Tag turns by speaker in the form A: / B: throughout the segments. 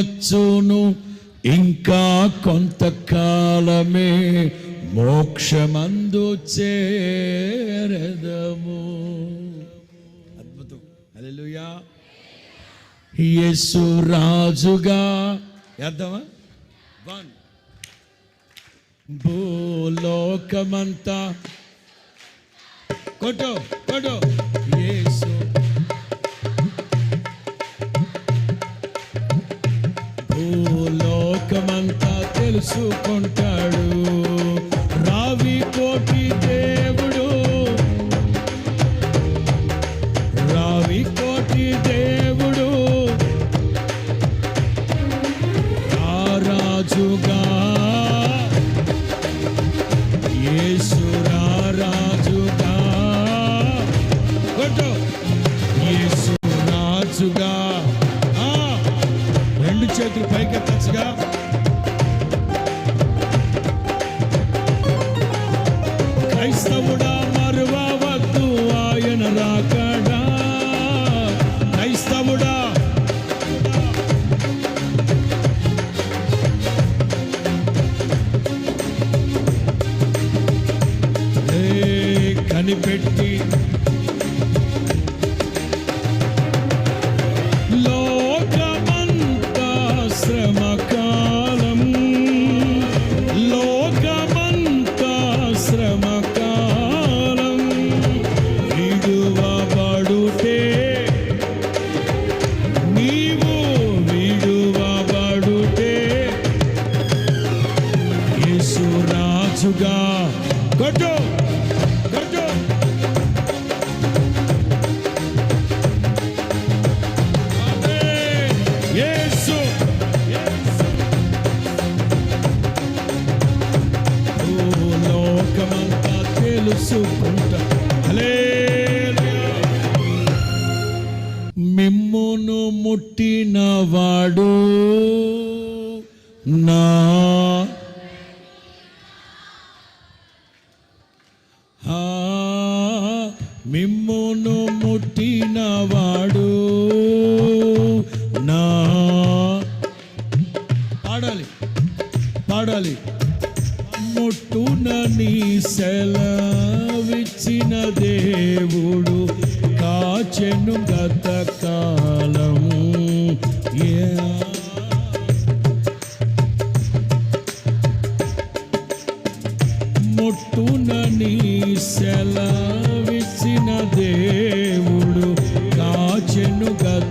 A: వచ్చును. ఇంకా కొంతకాలమే మోక్షమందు చేరదము. అద్భుతం. హల్లెలూయా. యేసు రాజుగా. వేద్దామా వన్ భూలోకమంతా. కొట్టు కొట్టు. యేసు లోకమంతా తెలుసుకుంటాడు. రావి కోటి దేవుడు. రావి కోటి దేవుడు. ఆ రాజుగా క్రైస్తవుడా మరువవద్దు ఆయన రాకడా. క్రైస్తవుడా. కనిపెట్టి కొట్టు కొట్టు యేసు భూలోకమంతా మిమ్మును ముట్టినవాడు నా మిమ్మును ముట్టినవాడు నా. పాడాలి పాడాలి. ముట్టునని సెలవిచ్చిన దేవుడు కాచెను గత కాలము. యా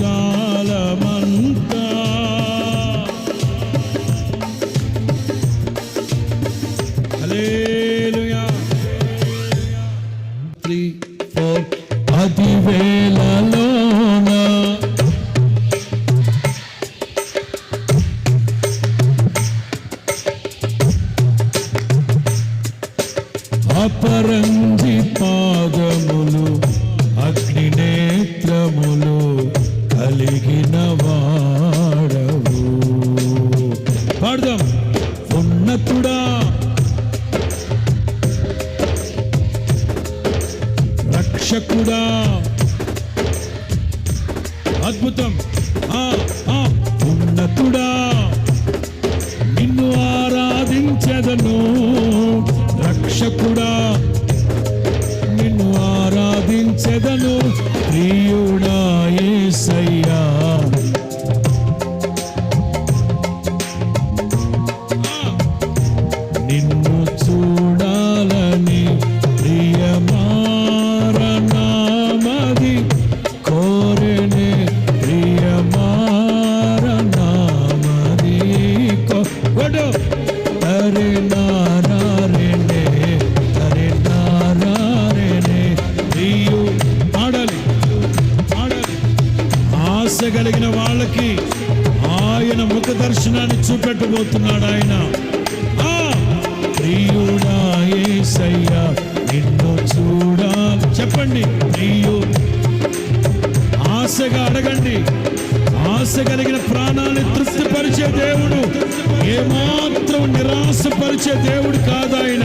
A: కాలమంత రక్షకుడా. అద్భుతం. ఆ, ఆ, ఆశ కలిగిన వాళ్ళకి ఆయన ముఖ దర్శనాన్ని చూపెట్టబోతున్నాడు ఆయన. ప్రియుడా ఏసయ్యా నిన్ను చూడా చెప్పండి ప్రియు ఆశగా అడగండి. ఆశ కలిగిన ప్రాణాన్ని తృప్తిపరిచే దేవుడు. ఏమాత్రం నిరాశపరిచే దేవుడు కాదాయన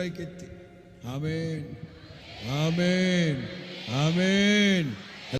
A: పైకెత్తి. ఆమెన్. ఆమెన్. ఆమెన్.